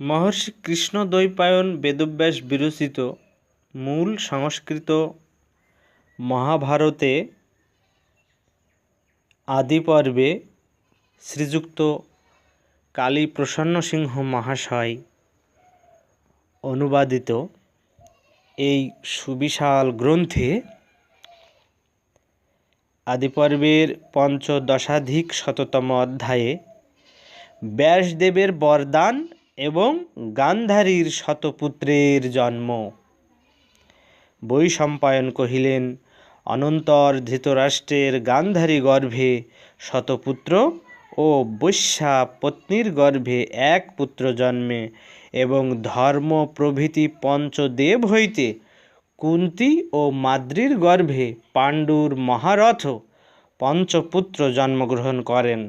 মহর্ষি কৃষ্ণদ্বৈপায়ন বেদব্যাস বিরচিত মূল সংস্কৃত মহাভারতে আদি পর্বে শ্রীযুক্ত কালী প্রসন্ন সিংহ মহাশয় অনুবাদিত এই সুবিশাল গ্রন্থে আদিপর্বের পঞ্চদশাধিক শততম অধ্যায়ে ব্যাসদেবের বরদান এবং গান্ধারীর শতপুত্রের জন্ম। বৈশম্পায়ন কহিলেন, অনন্তর ধৃতরাষ্ট্রের গান্ধারী গর্ভে শতপুত্র ও বৈশ্যা পত্নীর গর্ভে এক পুত্র জন্মে এবং ধর্ম প্রভৃতি পঞ্চদেব হইতে কুন্তি ও মাদ্রির গর্ভে পাণ্ডুর মহারথ পঞ্চপুত্র জন্মগ্রহণ করেন।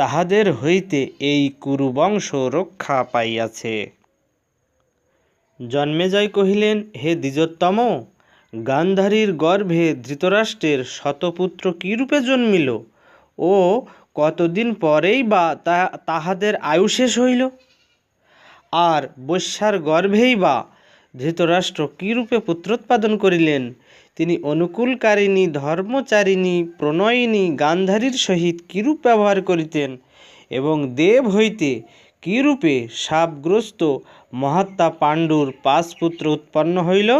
তাহাদের হইতে এই কুরুবংশ রক্ষা পাইয়াছে। জন্মেজয় কহিলেন, হে দ্বিজোত্তম, গান্ধারীর গর্ভে ধৃতরাষ্ট্রের শতপুত্র কীরূপে জন্মিল? ও কতদিন পরেই বা তাহাদের আয়ু শেষ হইল? আর বৈশ্যার গর্ভেই বা ধৃতরাষ্ট্র কীরূপে পুত্রোৎপাদন করিলেন? তিনি অনুকূলকারিণী, ধর্মচারিণী প্রণয়িনী গান্ধারীর সহিত কিরূপ ব্যবহার করিতেন এবং দেব হইতে কিরূপে শাপগ্রস্ত মহাত্মা পাণ্ডুর পাঁচ পুত্র উৎপন্ন হইল,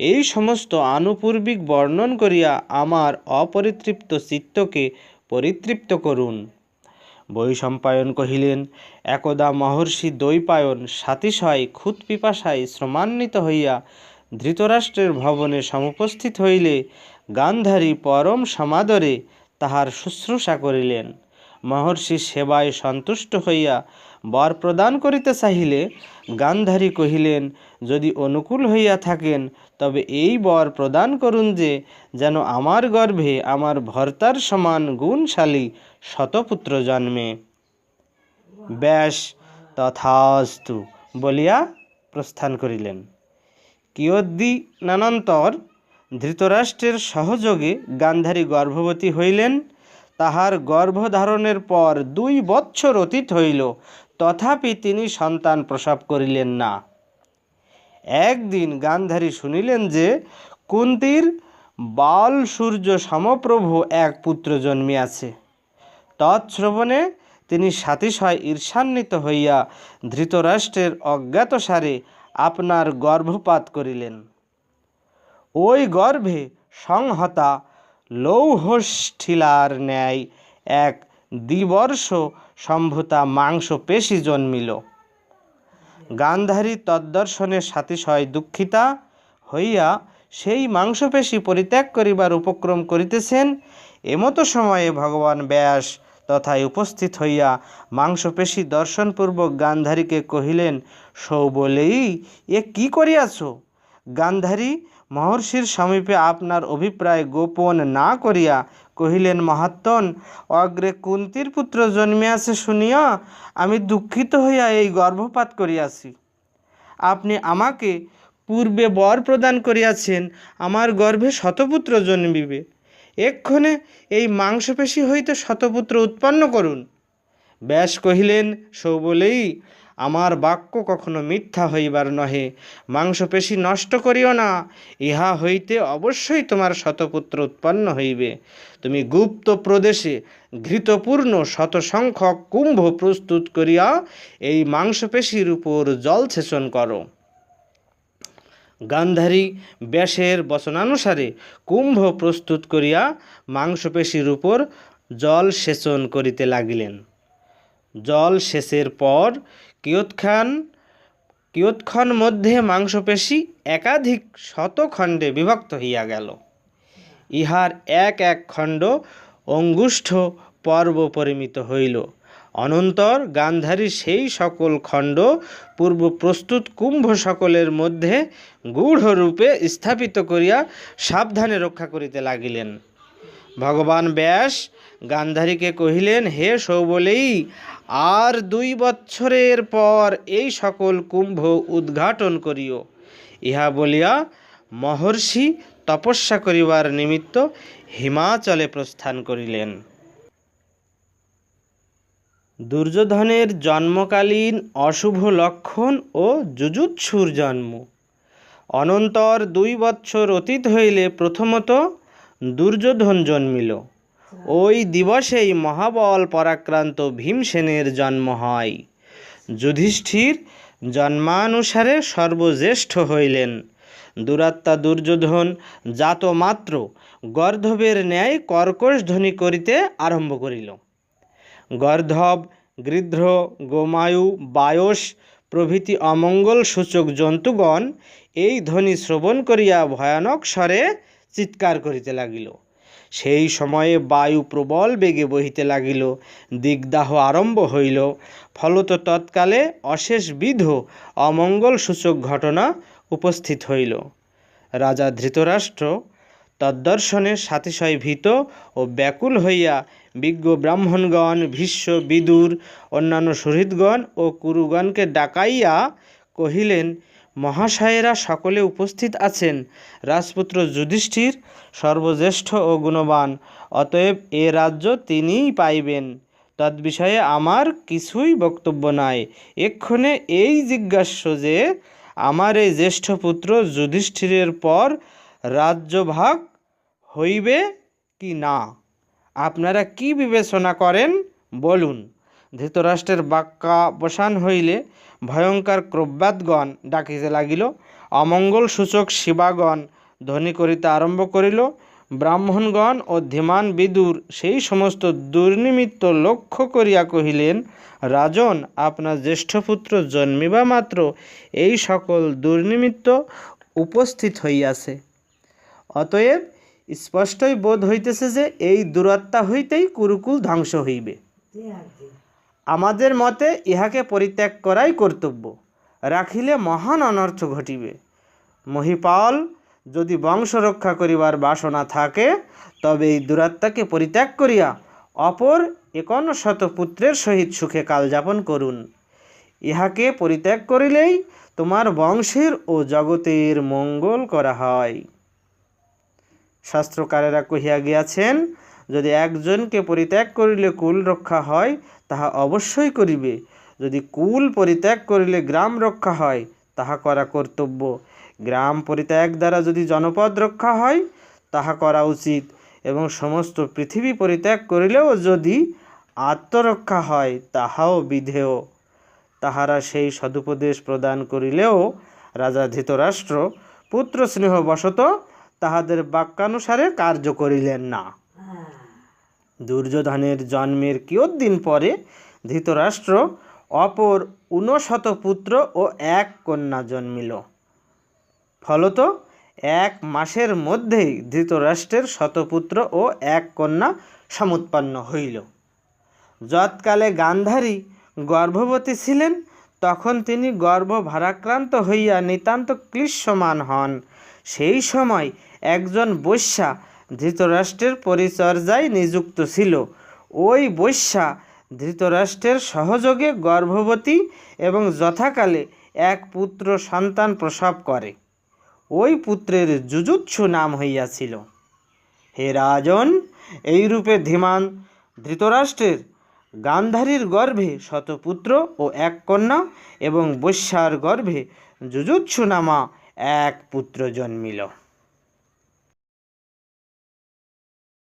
এই সমস্ত আনুপূর্বিক বর্ণন করিয়া আমার অপরিতৃপ্ত চিত্তকে পরিতৃপ্ত করুন। বৈশম্পায়ন কহিলেন, একদা মহর্ষি দৈপায়ন সাতিশয় ক্ষুৎপিপাসায় শ্রমান্বিত হইয়া ধৃতরাষ্ট্রের ভবনে সমুপস্থিত হইলে গান্ধারী পরম সমাদরে তাহার শুশ্রূষা করিলেন। মহর্ষি সেবায় সন্তুষ্ট হইয়া বর প্রদান করিতে চাহিলে গান্ধারী কহিলেন, যদি অনুকূল হইয়া থাকেন, তবে এই বর প্রদান করুন যে, যেন আমার গর্ভে আমার ভর্তার সমান গুণশালী শতপুত্র জন্মে। ব্যাস, তথাস্তু, বলিয়া প্রস্থান করিলেন। কিয়দ্দিনানন্তর ধৃতরাষ্ট্রের সহযোগে গান্ধারী গর্ভবতী হইলেন। তাহার গর্ভধারণের পর দুই বৎসর অতীত হইল, তথাপি তিনি সন্তান প্রসব করিলেন না। একদিন গান্ধারী শুনিলেন যে কুন্তির বাল সূর্য সমপ্রভু এক পুত্র জন্মিয়াছে। তৎশ্রবণে তিনি সাতিশয় ঈর্ষান্বিত হইয়া ধৃতরাষ্ট্রের অজ্ঞাতসারে আপনার গর্ভপাত করিলেন। ওই গর্ভে সংহতা লৌহষ্ঠিলার ন্যায় এক দ্বিবর্ষ সম্ভূতা মাংস পেশি জন্মিল। গান্ধারী তদ্দর্শনে সাতিশয় দুঃখিতা হইয়া সেই মাংসপেশী পরিত্যাগ করিবার উপক্রম করিতেছেন। এমতো সময়ে ভগবান ব্যাস তথায় উপস্থিত হইয়া মাংসপেশী দর্শনপূর্বক গান্ধারীকে কহিলেন, সৌ বলেই এ কি করিয়াছ? গান্ধারী মহর্ষির সমীপে আপনার অভিপ্রায় গোপন না করিয়া কহিলেন, মহাত্মন, অগ্রে কুন্তির পুত্র জন্মিয়াছে শুনিয়া আমি দুঃখিত হইয়া এই গর্ভপাত করিয়াছি। আপনি আমাকে পূর্বে বর প্রদান করিয়াছেন, আমার গর্ভে শতপুত্র জন্মিবে। এক্ষণে এই মাংসপেশী হইতে শতপুত্র উৎপন্ন করুন। ব্যাস কহিলেন, সৌ বলেই আমার বাক্য কখনো মিথ্যা হইবার নহে। মাংসপেশী নষ্ট করিও না, ইহা হইতে অবশ্যই তোমার শতপুত্র উৎপন্ন হইবে। তুমি গুপ্ত প্রদেশে ঘৃতপূর্ণ শতসংখ্যক কুম্ভ প্রস্তুত করিয়া এই মাংসপেশীর উপর জল সেচন করো। গান্ধারী ব্যাসের বচনানুসারে কুম্ভ প্রস্তুত করিয়া মাংসপেশীর উপর জল সেচন করিতে লাগিলেন। জল সেচের পর কিয়ৎক্ষণ কিয়ৎক্ষণ মধ্যে মাংসপেশী একাধিক শতখণ্ডে বিভক্ত হইয়া গেল। ইহার এক এক খণ্ড অঙ্গুষ্ঠ পর্ব পরিমিত হইল। অনন্তর গান্ধারী সেই সকল খণ্ড পূর্ব প্রস্তুত কুম্ভ সকলের মধ্যে গূঢ়রূপে স্থাপিত করিয়া সাবধানে রক্ষা করিতে লাগিলেন। ভগবান ব্যাস গান্ধারীকে কহিলেন, হে সৌবলেই, আর দুই বৎসরের পর এই সকল কুম্ভ উদ্ঘাটন করিও ইহা বলিয়া মহর্ষি তপস্যা করিবার নিমিত্ত হিমাচলে প্রস্থান করিলেন। দুর্যোধনের জন্মকালীন অশুভ লক্ষণ ও যুজুৎসুর জন্ম। অনন্তর দুই বৎসর অতীত হইলে প্রথমত দুর্যোধন জন্মিল। ওই দিবসেই মহাবল পরাক্রান্ত ভীমসেনের জন্ম হয়। যুধিষ্ঠির জন্মানুসারে সর্বজ্যেষ্ঠ হইলেন। দুরাত্মা দুর্যোধন জাত মাত্র গর্ধবের ন্যায় কর্কশ ধ্বনি করিতে আরম্ভ করিল। গর্ধব, গৃধ্র, গোমায়ু বায়স প্রভৃতি অমঙ্গল সূচক জন্তুগণ এই ধ্বনি শ্রবণ করিয়া ভয়ানক স্বরে চিৎকার করিতে লাগিল। সেই সময়ে বায়ু প্রবল বেগে বহিতে লাগিল, দিগদাহ আরম্ভ হইল। ফলত তৎকালে অশেষ বিধ অমঙ্গল সূচক ঘটনা উপস্থিত হইল। রাজা ধৃতরাষ্ট্র তদ্দর্শনে সাতিশয় ভীত ও ব্যাকুল হইয়া বিজ্ঞ ব্রাহ্মণগণ, ভীষ্ম, বিদুর, অন্যান্য শহীদগণ ও কুরুগণকে ডাকাইয়া কহিলেন, মহাশয়েরা সকলে উপস্থিত আছেন। রাজপুত্র যুধিষ্ঠির সর্বজ্যেষ্ঠ ও গুণবান, অতএব এ রাজ্য তিনিই পাইবেন। তদ্বিষয়ে আমার কিছুই বক্তব্য নাই। এক্ষণে এই জিজ্ঞাস্য যে, আমার এই জ্যেষ্ঠ পুত্র যুধিষ্ঠিরের পর রাজ্যভাগ হইবে কি না? আপনারা কি বিবেচনা করেন? বলুন। ধৃতরাষ্ট্রের বাক্যাবসান হইলে ভয়ঙ্কর ক্রব্যাতগণ ডাকিতে লাগিল। অমঙ্গল সূচক শিবাগণ ধ্বনি করিতে আরম্ভ করিল। ব্রাহ্মণগণ ও ধীমান বিদুর সেই সমস্ত দুর্নিমিত্ত লক্ষ্য করিয়া কহিলেন, রাজন, আপনার জ্যেষ্ঠপুত্র জন্মিবা মাত্র, এই সকল দুর্নিমিত্ত উপস্থিত হইয়াছে। অতএব স্পষ্টই বোধ হইতেছে যে এই দূরত্বা হইতেই কুরুকুল ধ্বংস হইবে। আমাদের মতে ইহাকে পরিত্যাগ করাই কর্তব্য, রাখিলে মহান অনর্থ ঘটিবে। মহিপাল, যদি বংশ রক্ষা করিবার বাসনা থাকে, তবে এই দুরাত্মাকে পরিত্যাগ করিয়া অপর শত পুত্রের সহিত সুখে কালযাপন করুন। ইহাকে পরিত্যাগ করিলেই তোমার বংশের ও জগতের মঙ্গল করা হয়। শাস্ত্রকারেরা কহিয়া গিয়াছেন, যদি একজনকে পরিত্যাগ করিলে কুল রক্ষা হয়, তাহা অবশ্যই করিবে। যদি কুল পরিত্যাগ করিলে গ্রাম রক্ষা হয়, তাহা করা কর্তব্য। গ্রাম পরিত্যাগ দ্বারা যদি জনপদ রক্ষা হয়, তাহা করা উচিত। এবং সমস্ত পৃথিবী পরিত্যাগ করিলেও যদি আত্মরক্ষা হয়, তাহাও বিধেয়। তাহারা সেই সদুপদেশ প্রদান করিলেও রাজা ধৃতরাষ্ট্র পুত্র স্নেহবশত তাহাদের বাক্যানুসারে কার্য করিলেন না। দুর্যোধনের জন্মের কিয়দ্দিন পরে ধৃতরাষ্ট্র অপর ঊনশত পুত্র ও এক কন্যা জন্মিল। ফলত এক মাসের মধ্যেই ধৃতরাষ্ট্রের শতপুত্র ও এক কন্যা সমুৎপন্ন হইল। যৎকালে গান্ধারী গর্ভবতী ছিলেন তখন তিনি গর্ভ ভারাক্রান্ত হইয়া নিতান্ত ক্লিশ্যমান হন। সেই সময় একজন বৈশ্যা ধৃতরাষ্ট্রের পরিচর্যায় নিযুক্ত ছিল। ওই বৈশ্যা ধৃতরাষ্ট্রের সহযোগে গর্ভবতী এবং যথাকালে এক পুত্র সন্তান প্রসব করে। ওই পুত্রের যুজুৎসু নাম হইয়াছিল। হে রাজন, এইরূপে ধীমান ধৃতরাষ্ট্রের গান্ধারীর গর্ভে শতপুত্র ও এক কন্যা এবং বৈশ্যার গর্ভে যুজুৎসু নামা এক পুত্র জন্মিল।